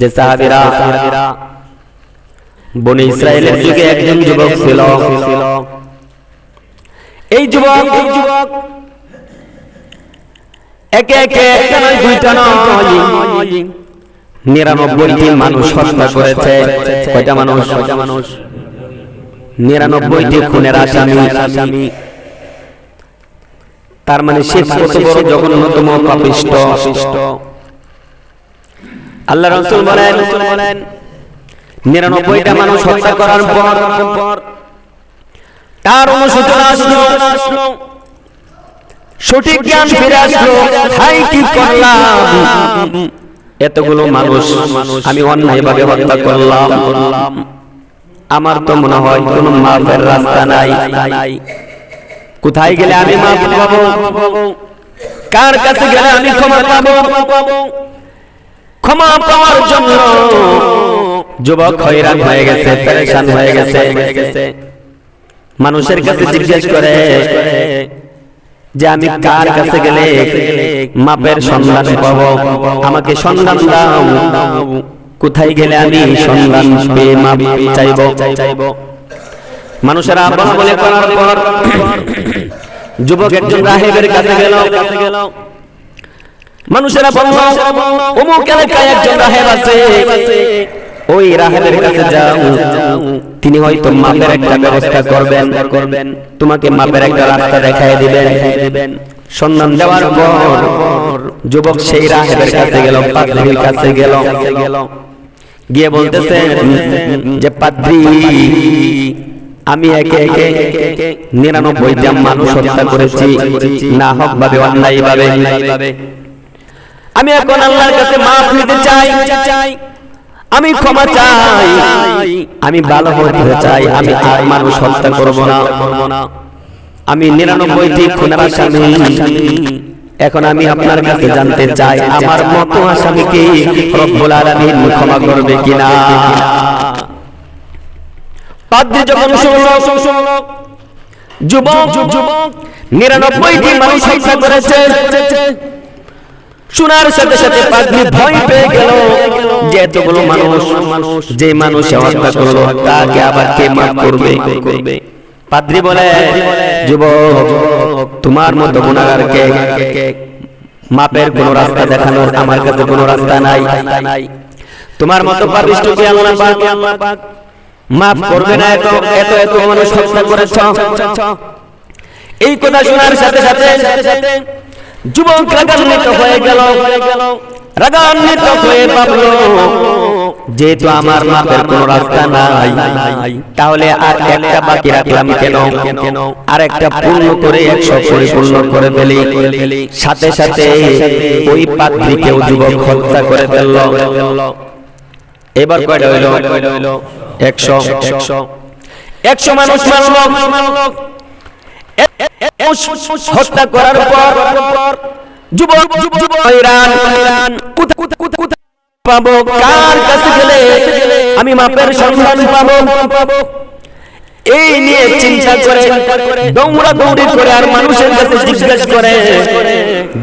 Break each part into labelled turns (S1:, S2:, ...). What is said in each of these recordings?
S1: যে সাহাবীরা বনি ইসরায়েলের যুগে একজন যুবক ছিল। এই যুবক এই যুবক একে একে নয় দুইটা নয়, নিরানব্বইটি মানুষ হত্যা করেছে। কয়টা মানুষ কয়টা মানুষ? নিরানব্বইটি খুনের আসামি। তার মানে সে কত বড় জঘন্যতম পাপিষ্ট। আল্লাহ রসুল বলেন নিরানব্বইটা মানুষ হত্যা করার পর তার অনুশোচনা আসলো। সঠিক জ্ঞান ফিরে আসলো। হাই কি করলাম? এতগুলো মানুষ আমি অন্যায় ভাবে হত্যা করলাম। আমার তো মনে হয় কোন মাফের রাস্তা নাই। কোথায় গেলে আমি মাফ পাবো? কার কাছে গেলে আমি ক্ষমা পাবো? ক্ষমা পাওয়ার জন্য যুবক হয়রান হয়ে গেছে, পেরেশান হয়ে গেছে। মানুষের কাছে জিজ্ঞেস করে যে আমি কার কাছে গেলে মাপের সন্ধান পাব? আমাকে সন্ধান দাও। কোথায় গেলে আমি সন্ধান পেয়ে মাপ চাইব? মানুষের বলে করার পর যুবক একজন রাহেবের কাছে গেল গেল। মানুষেরা বলল, অমুক এলাকায় একজন রাহেব আছে। ওই রাহেবের কাছে যাও। তিনি হয়তো মাপের একটা ব্যবস্থা করবেন। করবেন তোমাকে মাপের একটা রাস্তা দেখায় দিবেন। সন্ধান দেওয়ার পর যুবক সেই রাহেবের কাছে গেল, পাদ্রির কাছে গেল। গিয়ে বলতেছে যে, পাদ্রি, আমি একে একে নিরানব্বইটা মানুষ হত্যা করেছি। না হক ভাবে অন্যায় ভাবে আমি এখন আল্লাহর কাছে মাফ নিতে চাই। আমি ক্ষমা চাই। আমি ভালো হতে চাই। আমি আর মানুষ হত্যা করব না। আমি নিরানব্বইটি খুনের আসামি। এখন আমি আপনার কাছে জানতে চাই, আমার মতো আসামিকে রব্বুল আলামিন ক্ষমা করবে কিনা? পাদ্রি যখন শুনলো, যুবক যুবক, নিরানব্বইটি মানুষ হত্যা করেছে। শোনার সাথে সাথে পাগলি ভয় পেয়ে গেল যে এতগুলো মানুষ, যে মানুষ হত্যা করল, তাকে আবার কে মাফ করবে? পাদ্রি বলে, যুবক, তোমার মতো গুণাগারকে মাপের কোন রাস্তা দেখানোর আমার কাছে কোনো রাস্তা নাই। তোমার মতো আল্লাহ পাক আল্লাহ পাক মাফ করবে না, এত এত এত মানুষ হত্যা করেছ। এই কথা শোনার সাথে সাথে যুবক রাগান্বিত হয়ে গেল। রাগান্বিত হয়ে ভাবলো, যেহেতু আমার মাপের কোন রাস্তা নাই, তাহলে আর একটা বাকি রাখলাম কেন? আর একটা পূর্ণ করে একশো পরিপূর্ণ করে ফেলি। সাথে সাথে ওই পাত্রীকেও যুবক হত্যা করে ফেলল। এবার কয়টা হইল? একশো। একশো। একশো মানুষ মারল। হত্যা করার পর পাবো। আমি মাপের সন্ধান পাবো? এই নিয়ে চিন্তা করে দৌড়া দৌড়ি করে আর মানুষের কাছে জিজ্ঞেস করে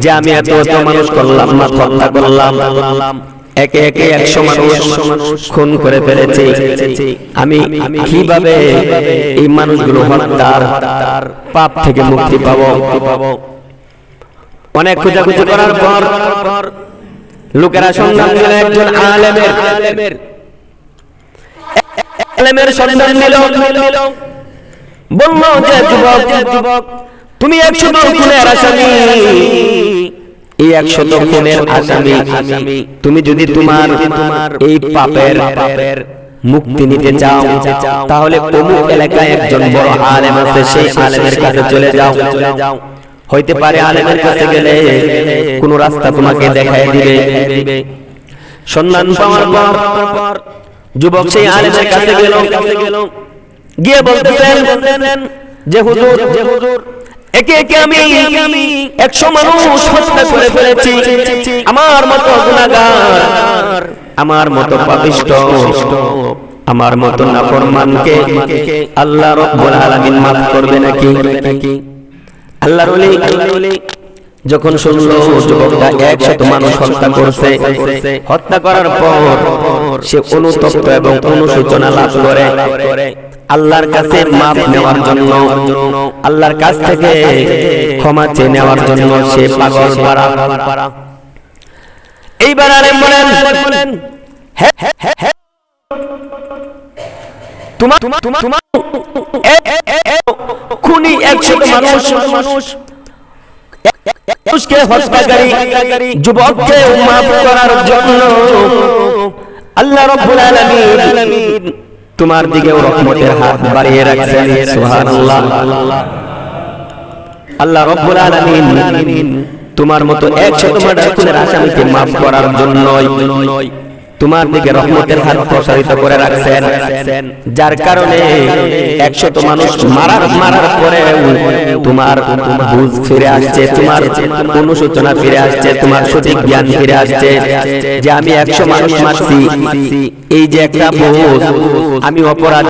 S1: যে আমি এত মানুষ করলাম না, হত্যা করলাম। একে একে একশো মানুষ খুন করে ফেলেছে। আমি কীভাবে এই মানুষগুলো হত্যার পাপ থেকে মুক্তি পাবো? অনেক খোঁজাখুঁজি করার পর লোকেরা সন্ধান দিল একজন আলেমের। আলেমের সন্ধান দিল বলল যে যুবক, তুমি একশো খুনের আসামি এই একশো খুনের আসামি। তুমি যদি তোমার এই পাপের পাপের মুক্তি নিতে চাও তাহলে অমুক এলাকায় একজন বড় আলেম আছে সেই আলেমের কাছে চলে যাও। চলে যাও। হইতে পারে আলেমের কাছে গেলে কোন রাস্তা তোমাকে দেখায় দিবে। সন্ধান পাওয়ার পর যুবক সেই আলেমের কাছে গেল। গিয়ে বলতেছেন যে হুজুর যে হুজুর একে একে আমি একশো মানুষ হত্যা করে ফেলেছি। আমার মতো গুণাগার, আমার মতো পাপিষ্ট, আমার মতো নাফরমানকে আল্লাহ রব্বুল আলামিন মাফ করবে নাকি? আল্লাহর ওলি যখন শুনলো যুবকটা একশত মানুষ হত্যা করছে, হত্যা করার পর সে অনুতপ্ত এবং অনুশোচনা লাভ করে। আল্লাহর কাছে মাপ নেওয়ার জন্য আল্লাহর কাছ থেকে ক্ষমা চেয়ে নেওয়ার জন্য সে পাগল পাড়া। এইবার আরে বলেন তোমার তোমার তোমার তোমার খুনি একশো মানুষ। মানুষ। মানুষকে হত্যাকারী যুবককে মাফ করার জন্য আল্লাহ রাব্বুল আলামিন তোমার দিকে রহমতের হাত বাড়িয়ে রাখছেন। সুবহানাল্লাহ। আল্লাহ রব্বুল আলামিন তোমার মতো 100 মার্ডার খুনের আসামিকে মাফ করার জন্য তোমার দিকে রহমতের হাত প্রসারিত করে রাখছেন, যার কারণে একশত মানুষ মারার মারার পরে তোমার বুঝ ফিরে আসছে, তোমার অনুশোচনা ফিরে আসছে, তোমার সঠিক জ্ঞান ফিরে আসছে যে আমি একশো মানুষ মারছি, এই যে একটা বোঝ, আমি অপরাধ